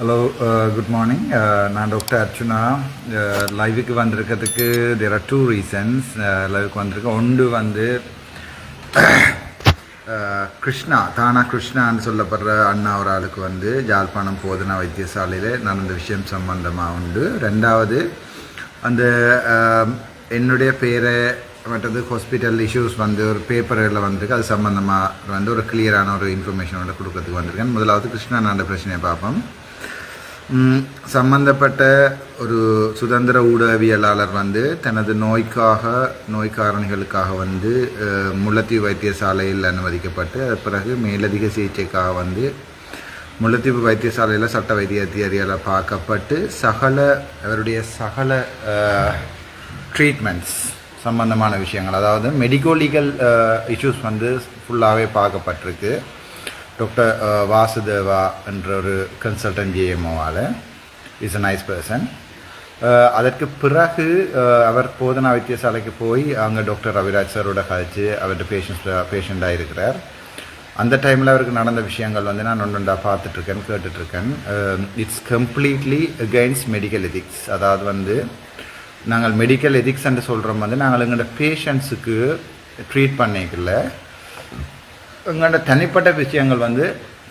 Hello good morning நான் doctor Archuna லைவுக்கு uh, வந்திருக்கிறதுக்கு தேர் ஆர் டூ ரீசன்ஸ் லைவுக்கு வந்திருக்கேன் ஒன்று வந்து uh, கிருஷ்ணா தானா கிருஷ்ணான்னு சொல்லப்படுற அண்ணா ஒரு ஆளுக்கு வந்து ஜாழ்ப்பாணம் போதனா வைத்தியசாலையில் நடந்த விஷயம் சம்பந்தமாக உண்டு. ரெண்டாவது அந்த uh, என்னுடைய பேரை மற்றது ஹாஸ்பிட்டல் இஷ்யூஸ் வந்து ஒரு பேப்பரில் வந்திருக்கு. அது சம்மந்தமாக வந்து ஒரு கிளியரான ஒரு இன்ஃபர்மேஷனோட கொடுக்கறதுக்கு வந்திருக்கேன். முதலாவது கிருஷ்ணா நான் பிரச்சனையை பார்ப்போம். சம்பந்தப்பட்ட ஒரு சுதந்திர ஊடகவியலாளர் வந்து தனது நோய்க்காக நோய் காரணிகளுக்காக வந்து முள்ளத்தீவு வைத்தியசாலையில் அனுமதிக்கப்பட்டு அது பிறகு மேலதிக சிகிச்சைக்காக வந்து முள்ளத்தீவு வைத்தியசாலையில் சட்ட வைத்திய அதிகாரியால் பார்க்கப்பட்டு சகல அவருடைய சகல ட்ரீட்மெண்ட்ஸ் சம்பந்தமான விஷயங்கள் அதாவது மெடிக்கோ லீகல் இஷ்யூஸ் வந்து ஃபுல்லாகவே பார்க்கப்பட்டிருக்கு. டாக்டர் வாசுதேவா uh, என்ற ஒரு கன்சல்டன்ட் ஜிஎம்ஓவால் இஸ் அ நைஸ் பர்சன் அதற்கு பிறகு uh, அவர் போதனா வைத்தியசாலைக்கு போய் அங்கே டாக்டர் ரவிராஜ் சாரோட கழிச்சு அவர்கிட்ட பேஷண்ட்ஸ் பேஷண்ட்டாக இருக்கிறார். அந்த டைமில் அவருக்கு நடந்த விஷயங்கள் வந்து நான் ஒன்று ஒன்றா பார்த்துட்ருக்கேன் கேட்டுட்ருக்கேன். It's completely against medical ethics அதாவது வந்து நாங்கள் மெடிக்கல் எதிக்ஸ் என்று சொல்கிறோம் வந்து நாங்கள் எங்களோட பேஷண்ட்ஸுக்கு ட்ரீட் பண்ணிக்கல எங்களோட தனிப்பட்ட விஷயங்கள் வந்து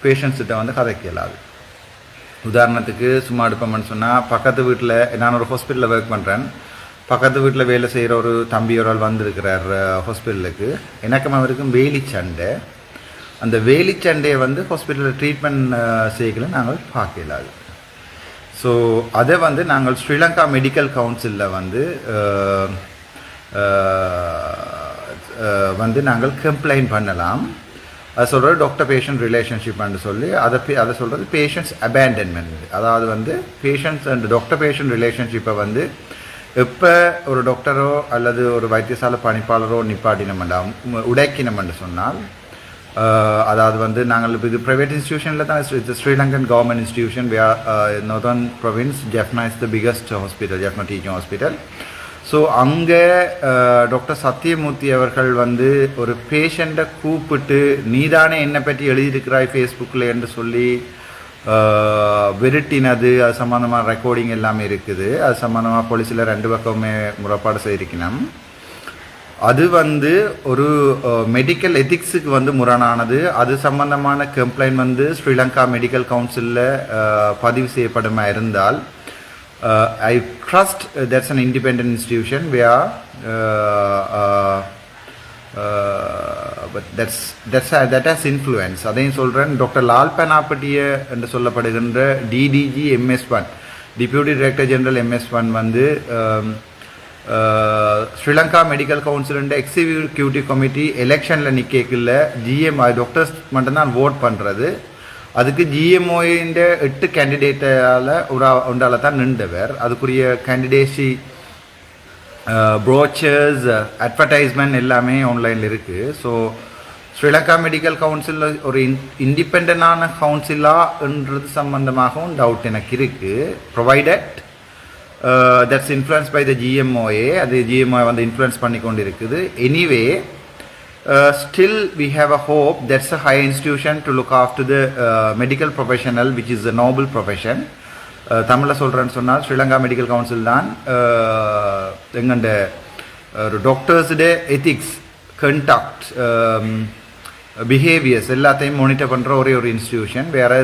பேஷண்ட்ஸ்கிட்ட வந்து கதைக்க இயலாது உதாரணத்துக்கு சும்மா எடுப்போம்னு சொன்னால் பக்கத்து வீட்டில் நான் ஒரு ஹாஸ்பிட்டலில் ஒர்க் பண்ணுறேன் பக்கத்து வீட்டில் வேலை செய்கிற ஒரு தம்பி ஒரு ஆள் வந்திருக்கிறார் ஹாஸ்பிட்டலுக்கு எனக்கும் அவருக்கும் வேலி சண்டை. அந்த வேலி சண்டையை வந்து ஹாஸ்பிட்டலில் ட்ரீட்மெண்ட் செய்யல நாங்கள் பார்க்கலாது ஸோ அதை வந்து நாங்கள் ஸ்ரீலங்கா மெடிக்கல் கவுன்சிலில் வந்து வந்து நாங்கள் கம்ப்ளைண்ட் பண்ணலாம். அது சொல்கிறது டாக்டர் பேஷண்ட் ரிலேஷன்ஷிப்னு சொல்லி அதை அதை சொல்கிறது பேஷண்ட்ஸ் அபேண்டன்மெண்ட் அதாவது வந்து பேஷண்ட்ஸ் அண்ட் டாக்டர் பேஷண்ட் ரிலேஷன்ஷிப்பை வந்து எப்போ ஒரு டாக்டரோ அல்லது ஒரு வைத்தியசாலை பணிப்பாளரோ நிப்பாட்டினமெண்டா உடைக்கினமென்று சொன்னால் அதாவது வந்து நாங்கள் இது ப்ரைவேட் இன்ஸ்டியூஷனில் தான் இது Sri Lankan government institution northern province Jaffna is the biggest hospital Jaffna teaching hospital so அங்கே டாக்டர் சத்யமூர்த்தி அவர்கள் வந்து ஒரு பேஷண்ட்டை கூப்பிட்டு நீதானே என்னை பற்றி எழுதியிருக்கிறாய் ஃபேஸ்புக்கில் என்று சொல்லி விரட்டினது. அது சம்மந்தமாக ரெக்கார்டிங் எல்லாமே இருக்குது. அது சம்மந்தமாக போலீஸில் ரெண்டு பக்கமே முறைப்பாடு செய்திருக்கணும். அது வந்து ஒரு மெடிக்கல் எதிக்ஸுக்கு வந்து முரணானது. அது சம்பந்தமான கம்ப்ளைண்ட் வந்து ஸ்ரீலங்கா மெடிக்கல் கவுன்சிலில் பதிவு செய்யப்படுமா இருந்தால் I trust that's an independent institution வியா but that's that's that has influence அதையும் சொல்கிறேன் டாக்டர் லால் பெனாப்பட்டிய என்று சொல்லப்படுகின்ற DDG MS one deputy director general MS one வந்து ஸ்ரீலங்கா மெடிக்கல் கவுன்சிலுண்ட எக்ஸிக்யூட்டிவ் கமிட்டி எலெக்ஷனில் நிற்கல ஜிஎம் டாக்டர்ஸ் மட்டும்தான் ஓட் பண்ணுறது அதுக்கு ஜிஎம்ஓயின் எட்டு கேண்டிடேட்டால் ஒரு ஒன்றால் தான் நின்றவர். அதுக்குரிய கேண்டிடேசி ப்ரோச்சர்ஸ் அட்வர்டைஸ்மெண்ட் எல்லாமே ஆன்லைனில் இருக்குது ஸோ ஸ்ரீலங்கா மெடிக்கல் கவுன்சிலில் ஒரு இன் இண்டிபெண்டான கவுன்சிலான்றது சம்பந்தமாகவும் டவுட் எனக்கு இருக்குது provided that's influence by the GMOA அது ஜிஎம்ஓ வந்து இன்ஃப்ளூயன்ஸ் பண்ணி கொண்டு இருக்குது anyway Uh, still have a a hope a a high to to look after the medical professional which is a noble profession தமிழில் சொல்கிறேன்னு சொன்னால் ஸ்ரீலங்கா மெடிக்கல் கவுன்சில் தான் uh, எங்கண்ட uh, ஒரு டாக்டர்ஸுடைய எத்திக்ஸ் கண்டாக்ட் பிஹேவியர்ஸ் எல்லாத்தையும் மானிட்டர் பண்ணுற ஒரே ஒரு இன்ஸ்டிடியூஷன் வேற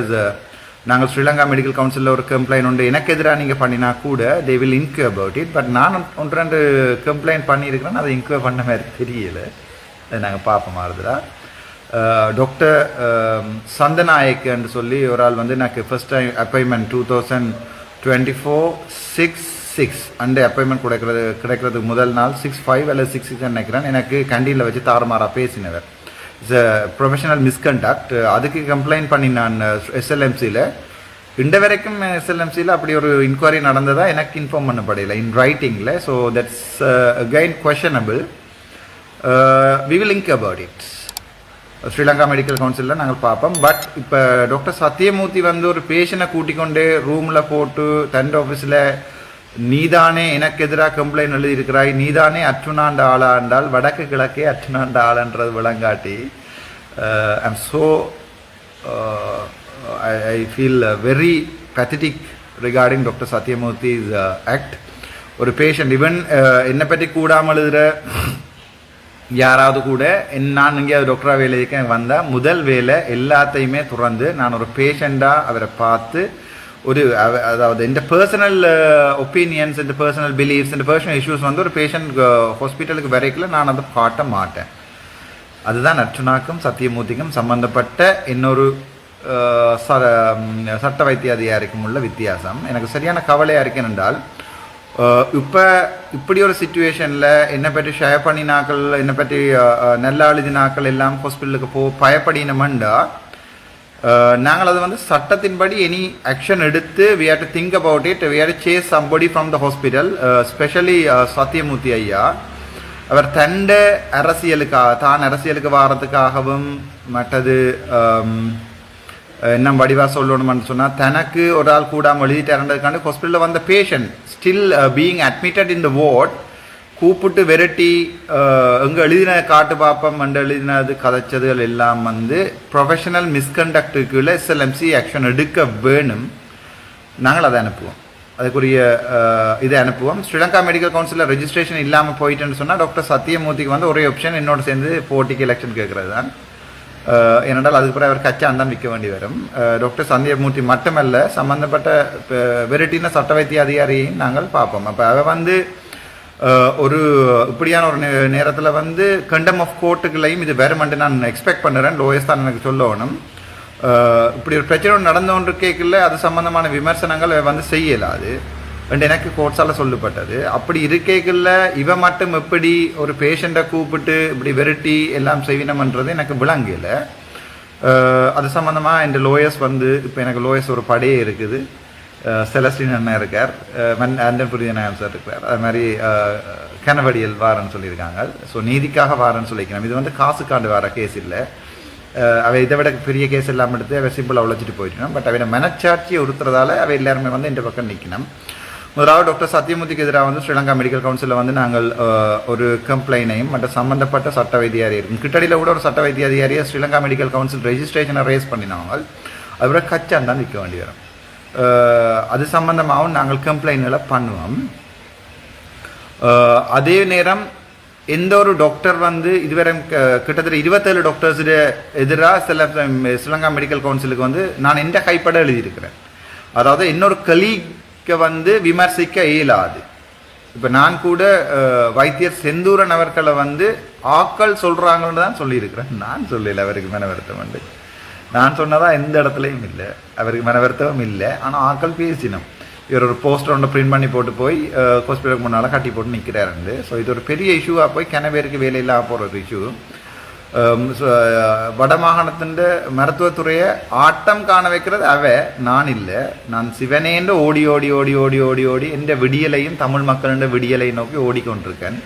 நாங்கள் ஸ்ரீலங்கா மெடிக்கல் கவுன்சிலில் ஒரு கம்ப்ளைண்ட் உண்டு. எனக்கு எதிராக நீங்கள் பண்ணினா கூட they will inquire about it but நான் ஒன்று ரெண்டு கம்ப்ளைண்ட் பண்ணியிருக்கிறேன் அதை இன்க்யூ பண்ண மாதிரி தெரியலை. நாங்கள் பார்ப்போம் மாறுதுடா டாக்டர் சந்தநாயக்னு சொல்லி ஒரு ஆள் வந்து எனக்கு first time appointment two thousand twenty four six six and appointment கிடைக்கிறது கிடைக்கிறதுக்கு முதல் நாள் சிக்ஸ் ஃபைவ் அல்லது சிக்ஸ் சிக்ஸ் நினைக்கிறேன். எனக்கு கண்டியில் வச்சு தாறுமாறாக பேசினவர். இட்ஸ் அ ப்ரொஃபஷனல் மிஸ்கண்டக்ட் அதுக்கு கம்ப்ளைண்ட் பண்ணி நான் எஸ்எல்எம்சியில் இந்த வரைக்கும் எஸ்எல்எம்சியில் அப்படி ஒரு இன்கொயரி நடந்ததாக எனக்கு இன்ஃபார்ம் பண்ணப்படையில in ரைட்டிங்கில் so that's again questionable we will link about it Sri Lanka medical கவுன்சிலில் நாங்கள் பார்ப்போம். பட் இப்போ டாக்டர் சத்யமூர்த்தி வந்து ஒரு பேஷண்ட்டை கூட்டிக்கொண்டு ரூமில் போட்டு தன் ஆஃபீஸில் நீதானே எனக்கு எதிராக கம்ப்ளைண்ட் எழுதியிருக்கிறாய். நீதானே அற்றுனாண்ட ஆளாண்டால் வடக்கு கிழக்கே அற்றுநாண்ட ஆளான்றது விளங்காட்டி I am so I feel very pathetic regarding doctor Sathiyamoorthy is act ஒரு பேஷண்ட் ஈவன் uh, என்னை பற்றி கூடாமல் எழுதுகிற யாராவது கூட என் நான் இங்கே டாக்டராக வேலைக்கு வந்தால் முதல் வேலை எல்லாத்தையுமே துறந்து நான் ஒரு பேஷண்ட்டாக அவரை பார்த்து ஒரு அதாவது இந்த பர்சனல் ஒப்பீனியன்ஸ் இந்த பர்சனல் பிலீஃப்ஸ் இந்த பர்சனல் இஷ்யூஸ் வந்து ஒரு பேஷண்ட் ஹாஸ்பிட்டலுக்கு வரைக்கல நான் அதை காட்ட மாட்டேன். அதுதான் நற்றுனாக்கும் சத்தியமூர்த்திக்கும் சம்பந்தப்பட்ட இன்னொரு ச- சட்ட வைத்திய அதிகாரிக்கும் உள்ள வித்தியாசம். எனக்கு சரியான கவலையாக இருக்கேன் என்றால் இப்போ இப்படி ஒரு சுச்சுவேஷனில் என்னை பற்றி ஷேர் பண்ணினாக்கள் என்னை பற்றி அஹ், எழுதினாக்கள் எல்லாம் ஹாஸ்பிட்டலுக்கு போ பயப்படினமண்டா நாங்கள் அது வந்து சட்டத்தின்படி எனி ஆக்ஷன் எடுத்து we had to think about it we had chase somebody from the hospital specially Sathiyamoorthy ஐயா. அவர் தண்ட அரசியலுக்காக தான் அரசியலுக்கு வாரத்துக்காகவும் மற்றது ஆம், என்ன வடிவா சொல்லணும்னு சொன்னால் தனக்கு ஒரு ஆள் கூடாமல் எழுதிட்டாருன்றதுக்காண்டி ஹாஸ்பிட்டலில் வந்த patient still being admitted in the ward கூப்பிட்டு விரட்டி uh, எங்கே எழுதின காட்டு பாப்பம் அண்டு எழுதினது கதைச்சதுகள் எல்லாம் வந்து ப்ரொஃபஷனல் மிஸ்கண்டக்டுக்குள்ளே எஸ்எல்எம்சி ஆக்ஷன் எடுக்க வேணும். நாங்கள் அதை அனுப்புவோம். அதுக்குரிய uh, இதை அனுப்புவோம். ஸ்ரீலங்கா மெடிக்கல் கவுன்சிலில் ரெஜிஸ்ட்ரேஷன் இல்லாமல் போயிட்டுன்னு சொன்னால் டாக்டர் சத்தியமூர்த்திக்கு வந்து ஒரே ஆப்ஷன் என்னோட சேர்ந்து போட்டிக்கு எலெக்ஷன் கேட்குறது தான். ஏனென்றால் அதுக்கு பிறகு அவர் கச்சான் தான் விற்க வேண்டி வரும். டாக்டர் சந்தியமூர்த்தி மட்டுமல்ல சம்பந்தப்பட்ட வெரைட்டின சட்ட வைத்திய அதிகாரியையும் நாங்கள் பார்ப்போம். அப்போ அவ வந்து ஒரு இப்படியான ஒரு நேரத்தில் வந்து கண்டம் ஆஃப் கோர்ட்டுகளையும் இது வேறுமென்று நான் எக்ஸ்பெக்ட் பண்ணுறேன். லோயஸ் தான் எனக்கு சொல்லணும். இப்படி ஒரு பிரச்சனை ஒன்று கேட்கல அது சம்பந்தமான விமர்சனங்கள் வந்து செய்யலாது அண்ட் எனக்கு கோட்ஸால் சொல்லப்பட்டது அப்படி இருக்கைகளில் இவ மட்டும் எப்படி ஒரு பேஷண்ட்டை கூப்பிட்டு இப்படி விரட்டி எல்லாம் செய்வினம்ன்றது எனக்கு விளங்கலை. அது சம்மந்தமாக இந்த லோயர்ஸ் வந்து இப்போ எனக்கு லோயர்ஸ் ஒரு படையே இருக்குது. செலஸ்டின் அண்ணன் இருக்கார். மன் ஆண்டன் புரியநாயகம் சார் இருக்கார். அது மாதிரி கனவடியல் வாரன்னு சொல்லியிருக்காங்க. ஸோ நீதிக்காக வாரன்னு சொல்லிக்கிறோம் இது வந்து காசுக்காண்டு வர கேஸ் இல்லை. அவை அவ இதை விட பெரிய கேஸ் எல்லாம் எடுத்து அவை சிம்பிளாக உழைச்சிட்டு போயிட்டணும் பட் அவையோட மனச்சாட்சியை உறுத்துறதால அவை எல்லாருமே வந்து இந்த பக்கம் நிற்கணும் முதலாவது டாக்டர் சத்யமூர்த்திக்கு எதிராக வந்து ஸ்ரீலங்கா மெடிக்கல் கவுன்சிலில் வந்து நாங்கள் ஒரு கம்ப்ளைனையும் மற்ற சம்பந்தப்பட்ட சட்ட வைத்தியாரி இருக்கும் கிட்டடியில் கூட ஒரு சட்ட வைத்திய அதிகாரியை ஸ்ரீலங்கா மெடிக்கல் கவுன்சில் ரெஜிஸ்ட்ரேஷனை ரேஸ் பண்ணினாங்க அவரை கச்சான் தான் நிற்க வேண்டி வரும். அது சம்பந்தமாகவும் நாங்கள் கம்ப்ளைண்ட்களை பண்ணுவோம். அதே நேரம் எந்த ஒரு டாக்டர் வந்து இதுவரை க- கிட்டத்தட்ட இருபத்தேழு டாக்டர்ஸுடைய எதிராக சில ஸ்ரீலங்கா மெடிக்கல் கவுன்சிலுக்கு வந்து நான் எந்த கைப்பட எழுதியிருக்கிறேன். அதாவது இன்னொரு கலீக் வந்து விமர்சிக்க இயலாது. இப்போ நான் கூட வைத்தியர் செந்தூரன் அவர்களை வந்து ஆக்கள் சொல்கிறாங்கன்னு தான் சொல்லியிருக்கிறேன். நான் சொல்லல அவருக்கு மன வருத்தம் வந்து நான் சொன்னதாக எந்த இடத்துலையும் இல்லை. அவருக்கு மன வருத்தமும் இல்லை. ஆனால் ஆக்கள் பேசினோம். இவர் ஒரு போஸ்டர் ஒன்று பிரிண்ட் பண்ணி போட்டு போய் ஹாஸ்பிட்டலுக்கு முன்னால் கட்டி போட்டு நிற்கிறாருண்டு ஸோ இது ஒரு பெரிய இஷ்யூவாக போய் கிணவேருக்கு வேலையில்லாம போகிற ஒரு இஷ்யூ வடமாகாணத்தின் மருத்துவத்துறையை ஆட்டம் காண வைக்கிறது அவ நான் இல்லை நான் சிவனேன்ற ஓடி ஓடி ஓடி ஓடி ஓடி ஓடி எந்த விடியலையும் தமிழ் மக்களின் விடியலை நோக்கி ஓடிக்கொண்டிருக்கேன்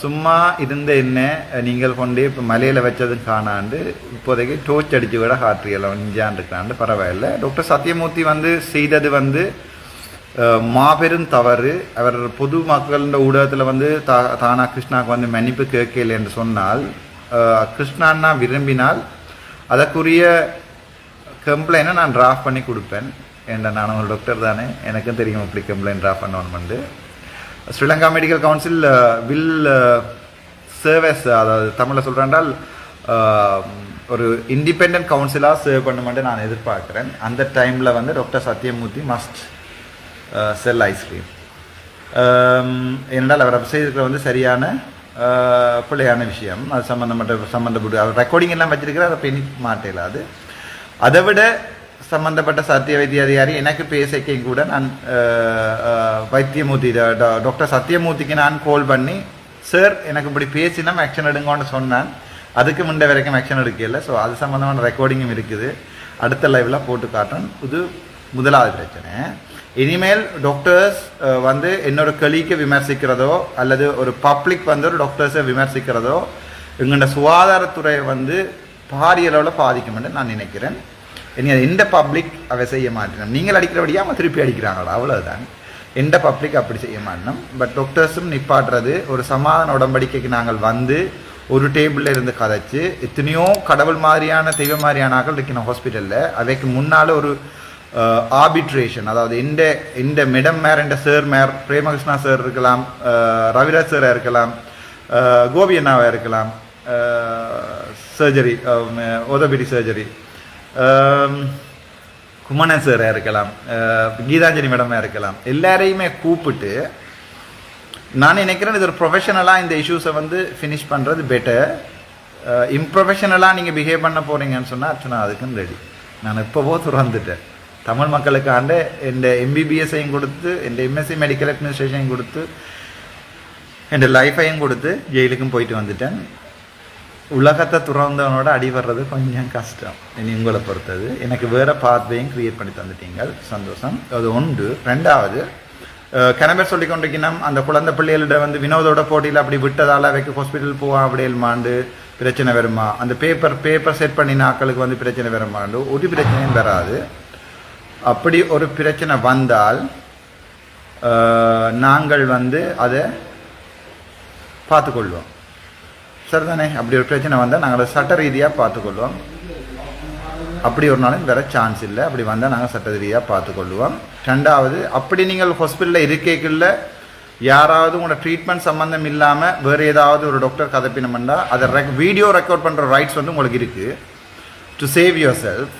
சும்மா இருந்த என்ன நீங்கள் கொண்டு இப்போ மலையில் வச்சது காணாண்டு இப்போதைக்கு டோர்ச் அடிச்சு விட காற்றியெல்லாம் நிஞ்சான் இருக்காண்டு பரவாயில்ல டாக்டர் சத்யமூர்த்தி வந்து செய்தது வந்து மாபெரும் தவறு. அவர் பொது மக்களின் ஊடகத்தில் வந்து தா தானா கிருஷ்ணாவுக்கு வந்து மன்னிப்பு கேட்கல என்று சொன்னால் கிருஷ்ணான்னா விரும்பினால் அதற்குரிய கம்ப்ளைண்ட்டை நான் டிராஃப்ட் பண்ணி கொடுப்பேன் ஏன்டா நான் ஒரு டாக்டர் தானே. எனக்கும் தெரியும் இப்படி கம்ப்ளைண்ட் டிராஃப்ட் பண்ணணும்னு Sri Lanka medical council will service அதாவது தமிழில் சொல்கிறேன்டால் ஒரு இண்டிபெண்ட் கவுன்சிலாக சர்வ் பண்ணுமென்று நான் எதிர்பார்க்குறேன். அந்த டைமில் வந்து doctor Sathiyamoorthy must sell ice cream ஏனென்றால் அவர் செய்திருக்கிற வந்து சரியான uh, பிள்ளையான விஷயம். அது சம்மந்தப்பட்ட சம்மந்தப்பட்டு அவர் ரெக்கார்டிங் எல்லாம் வச்சிருக்கிறார் அதை பெண்ணி மாட்டேல அது. அதை விட சம்பந்தப்பட்ட சத்திய வைத்திய அதிகாரி எனக்கு பேசிக்கையும் கூட நான் uh, uh, வைத்தியமூர்த்தி டாக்டர் சத்யமூர்த்திக்கு நான் கால் பண்ணி சார் எனக்கு இப்படி பேசினா ஆக்ஷன் எடுங்கன்னு சொன்னேன். அதுக்கு முன்ன வரைக்கும் ஆக்ஷன் எடுக்கல. ஸோ அது சம்மந்தமான ரெக்கார்டிங்கும் இருக்குது. அடுத்த லைவில் போட்டு காட்டுறேன். இது முதலாவது பிரச்சனை. இனிமேல் டாக்டர்ஸ் வந்து என்னோட கலிக்கு விமர்சிக்கிறதோ அல்லது ஒரு பப்ளிக் வந்து ஒரு டாக்டர்ஸை விமர்சிக்கிறதோ எங்களோட சுகாதாரத்துறையை வந்து பாரிய அளவில் பாதிக்கும்னு நான் நினைக்கிறேன். இனி இந்த எந்த பப்ளிக் அவை செய்ய மாட்டேன் நீங்கள் அடிக்கிறபடியாக அவன் திருப்பி அடிக்கிறாங்களா? அவ்வளோதான் எந்த பப்ளிக் அப்படி செய்ய மாட்டோம் பட் டாக்டர்ஸும் நிப்பாட்டுறது ஒரு சமாதான உடம்படிக்கைக்கு நாங்கள் வந்து ஒரு டேபிளில் இருந்து கதைச்சு எத்தனையோ கடவுள் மாதிரியான தெய்வ மாதிரியான ஆக்கள் இருக்கணும் ஹாஸ்பிட்டலில் அவைக்கு முன்னால் ஒரு ஆர்பிட்ரேஷன் அதாவது இந்த இந்த மிடம் மேர் இந்த சார் மேர் பிரேமகிருஷ்ணா சார் இருக்கலாம் ரவிராஜ் சாராக இருக்கலாம் கோபி அண்ணாவாக இருக்கலாம் சர்ஜரி ஓதபிடி சர்ஜரி குமணன் சாராக இருக்கலாம் கீதாஞ்சலி மேடமாக இருக்கலாம். எல்லாரையுமே கூப்பிட்டு நான் நினைக்கிறேன் இது ஒரு ப்ரொஃபஷனலாக இந்த இஷ்யூஸை வந்து ஃபினிஷ் பண்ணுறது பெட்டர் இம்ப்ரொஃபஷனலாக நீங்கள் பிஹேவ் பண்ண போகிறீங்கன்னு சொன்னால் அர்ச்சனா அதுக்குன்னு ரெடி நான் இப்போவோ துறந்துட்டேன். தமிழ் மக்களுக்காண்ட இந்த எம்பிபிஎஸ்ஸையும் கொடுத்து இந்த எம்எஸ்சி மெடிக்கல் அட்மினிஸ்ட்ரேஷனையும் கொடுத்து என் லைஃபையும் கொடுத்து ஜெயிலுக்கும் போயிட்டு வந்துட்டேன். உலகத்தை துறந்தவனோட அடி வர்றது கொஞ்சம் கஷ்டம். இனி உங்களை பொறுத்தது. எனக்கு வேறு பாத்வேயும் க்ரியேட் பண்ணி தந்துட்டீங்க. சந்தோஷம். அது ஒன்று. ரெண்டாவது கிணம்பர் சொல்லி கொண்டிருக்கணும். அந்த குழந்தை பிள்ளைகளிட வந்து வினோதோட போட்டியில் அப்படி விட்டதால வைக்க ஹாஸ்பிட்டல் போவான் அப்படி மாண்டு பிரச்சனை வருமா? அந்த பேப்பர் பேப்பர் செட் பண்ணின ஆக்களுக்கு வந்து பிரச்சனை வருமாண்டு? ஒரு பிரச்சனையும் வராது. அப்படி ஒரு பிரச்சனை வந்தால் நாங்கள் வந்து அதை பார்த்துக்கொள்வோம். சரிதானே? அப்படி ஒரு பிரச்சனை வந்தால் நாங்கள் அதை சட்ட ரீதியாக பார்த்துக்கொள்வோம். அப்படி ஒரு நாளும் வேறு சான்ஸ் இல்லை. அப்படி வந்தால் நாங்கள் சட்ட ரீதியாக பார்த்துக்கொள்வோம். ரெண்டாவது அப்படி நீங்கள் ஹாஸ்பிட்டலில் இருக்கேக்குள்ள யாராவது உங்களோட ட்ரீட்மெண்ட் சம்மந்தம் இல்லாமல் வேறு ஏதாவது ஒரு டாக்டர் கதப்பினமெண்டா அதை ரெக் வீடியோ ரெக்கார்ட் பண்ணுற ரைட்ஸ் வந்து உங்களுக்கு இருக்குது to save your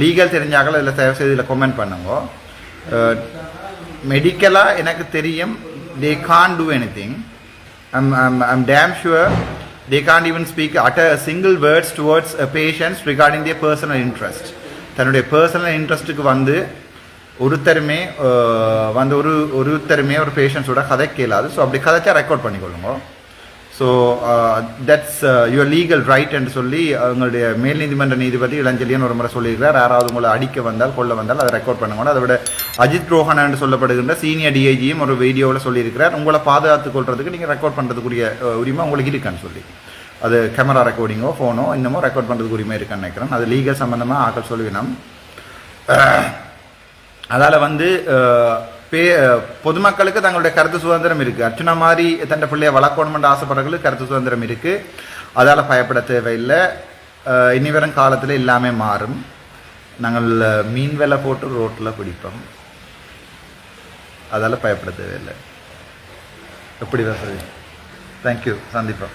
self legal இதில் தயவு செய்து இதில் கமெண்ட் பண்ணுங்க. மெடிக்கலாக எனக்கு தெரியும். They can't do anything I'm I'm I'm damn sure they can even speak at a single words towards a patient regarding their personal தன்னுடைய பர்சனல் இன்ட்ரெஸ்ட்டுக்கு வந்து ஒருத்தருமே வந்து ஒரு ஒருத்தருமே ஒரு பேஷண்ட்ஸோட கதை கேளாது. ஸோ அப்படி கதைச்சா ரெக்கார்ட் பண்ணிக்கொள்ளுங்க. So that's your legal right என்று சொல்லி அவங்களுடைய மேல் நீதிமன்ற நீதிபதி இளஞ்செலியன் ஒரு முறை சொல்லியிருக்கிறார். யாராவது உங்களை அடிக்க வந்தால் கொள்ள வந்தால் அதை ரெக்கார்ட் பண்ணுங்க அதை விட அஜித் ரோஹன் என்று சொல்லப்படுகின்ற சீனியர் டிஐஜியும் ஒரு வீடியோவில் சொல்லியிருக்கிறார். உங்களை பாதுகாத்துக் கொள்றதுக்கு நீங்கள் ரெக்கார்ட் பண்ணுறதுக்குரிய uh, உரிமை உங்களுக்கு இருக்கான்னு சொல்லி. அது கேமரா ரெக்கார்டிங்கோ ஃபோனோ இன்னமோ ரெக்கார்ட் பண்ணுறதுக்கு உரிமை இருக்கான்னு நினைக்கிறேன். அது லீகல் சம்மந்தமாக ஆக்கள் சொல்லுவினோம் அதால் வந்து uh, பே பொதுமக்களுக்கு தங்களுடைய கருத்து சுதந்திரம் இருக்குது அர்ச்சனா மாதிரி தன் பிள்ளைய வளர்க்கணுமென்று ஆசைப்படுறவங்களுக்கு கருத்து சுதந்திரம் இருக்குது அதால் பயப்பட தேவையில்லை. இனி வரும் காலத்தில் எல்லாமே மாறும். நாங்கள் மீன் விலை போட்டு ரோட்டில் பிடிப்போம் அதால் பயப்பட தேவையில்லை. எப்படி வசதி தேங்க்யூ சந்திப்போம்.